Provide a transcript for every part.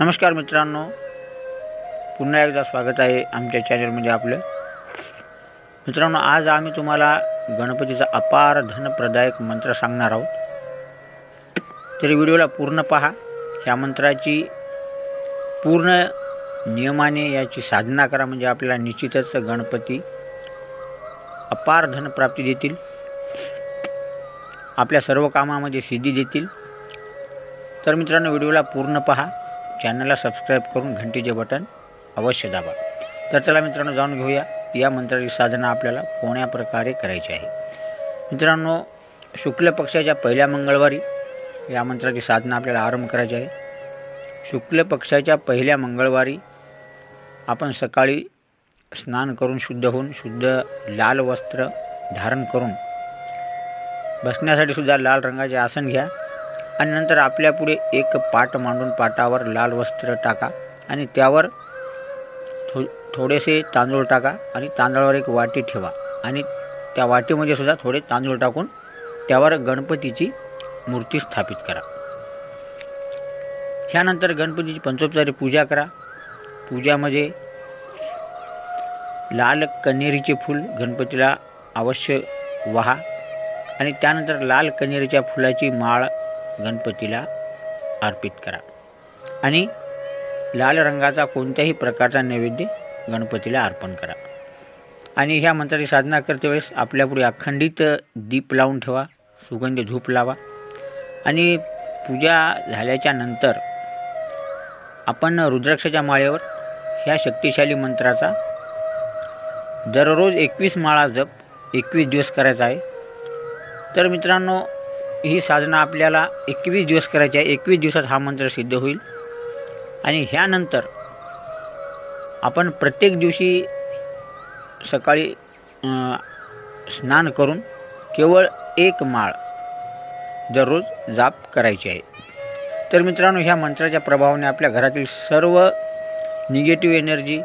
नमस्कार मित्रांनो. पुन्हा एकदा स्वागत आहे आमच्या चॅनलमध्ये आपलं. मित्रांनो आज आम्ही तुम्हाला गणपतीचा अपार धनप्रदायक मंत्र सांगणार आहोत. तरी व्हिडिओला पूर्ण पहा. या मंत्राची पूर्ण नियमाने याची साधना करा म्हणजे आपल्याला निश्चितच गणपती अपार धनप्राप्ती देतील. आपल्या सर्व कामामध्ये सिद्धी देतील. तर मित्रांनो व्हिडिओला पूर्ण पहा. चॅनलला सबस्क्राईब करून घंटीचे बटन अवश्य दाबा. तर चला मित्रांनो जाणून घेऊया. या मंत्राची साधना आपल्याला कोण्या प्रकारे करायची आहे? मित्रांनो शुक्ल पक्षाच्या पहिल्या मंगळवारी या मंत्राची साधना आपल्याला आरंभ करायची आहे. शुक्ल पक्षाच्या पहिल्या मंगळवारी आपण सकाळी स्नान करून शुद्ध होऊन शुद्ध लाल वस्त्र धारण करून बसण्यासाठी सुद्धा लाल रंगाचे आसन घ्या. आणि नंतर आपल्यापुढे एक पाट मांडून पाटावर लाल वस्त्र टाका आणि त्यावर थो थोडेसे तांदूळ टाका आणि तांदळावर एक वाटी ठेवा. आणि त्या वाटीमध्ये सुद्धा थोडे तांदूळ टाकून त्यावर गणपतीची मूर्ती स्थापित करा. ह्यानंतर गणपतीची पंचोपचारी पूजा करा. पूजामध्ये लाल कन्हेरीचे फूल गणपतीला अवश्य वाहा. आणि त्यानंतर लाल कन्हेरीच्या फुलाची माळ गणपतीला अर्पित करा. आणि लाल रंगाचा कोणत्याही प्रकारचा नैवेद्य गणपतीला अर्पण करा. आणि ह्या मंत्राची साधना करते वेळेस आपल्यापुढे अखंडित दीप लावून ठेवा सुगंध धूप लावा. आणि पूजा झाल्याच्यानंतर आपण रुद्राक्षाच्या माळेवर ह्या शक्तिशाली मंत्राचा दररोज एकवीस माळा जप एकवीस दिवस करायचा आहे. तर मित्रांनो ही साधना आपल्याला एकवीस दिवस करायची आहे. एकवीस दिवसात हा मंत्र सिद्ध होईल. आणि ह्यानंतर आपण प्रत्येक दिवशी सकाळी स्नान करून केवळ एक माळ दररोज जाप करायची आहे. तर मित्रांनो ह्या मंत्राच्या प्रभावाने आपल्या घरातील सर्व निगेटिव्ह एनर्जी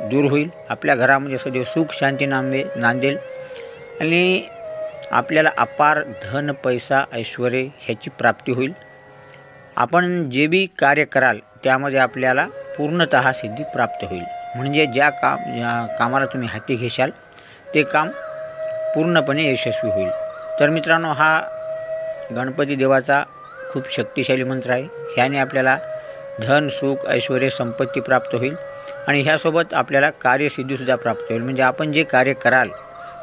दूर होईल. आपल्या घरामध्ये सदैव सुख शांती नांदे नांदेल. आणि आपल्याला अपार धन पैसा ऐश्वर ह्याची प्राप्ती होईल. आपण जे बी कार्य कराल त्यामध्ये आपल्याला पूर्णत सिद्धी प्राप्त होईल. म्हणजे ज्या काम ज्या कामाला तुम्ही हाती घेशाल ते काम पूर्णपणे यशस्वी होईल. तर मित्रांनो हा गणपती देवाचा खूप शक्तिशाली मंत्र आहे. ह्याने आपल्याला धन सुख ऐश्वर संपत्ती प्राप्त होईल. आणि ह्यासोबत आपल्याला कार्यसिद्धीसुद्धा प्राप्त होईल. म्हणजे आपण जे कार्य कराल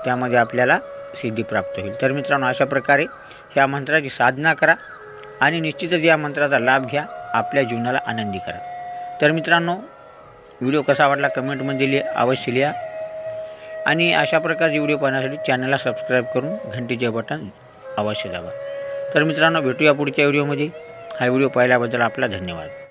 त्यामध्ये आपल्याला सिद्धी प्राप्त होईल. तर मित्रांनो अशा प्रकारे ह्या मंत्राची साधना करा आणि निश्चितच या मंत्राचा लाभ घ्या. आपल्या जीवनाला आनंदी करा. तर मित्रांनो व्हिडिओ कसा वाटला कमेंटमध्ये लिहा अवश्य लिहा. आणि अशा प्रकारचे व्हिडिओ पाहण्यासाठी चॅनलला सबस्क्राईब करून घंटीचे बटन अवश्य दाबा. तर मित्रांनो भेटूया पुढच्या व्हिडिओमध्ये. हा व्हिडिओ पाहिल्याबद्दल आपला धन्यवाद.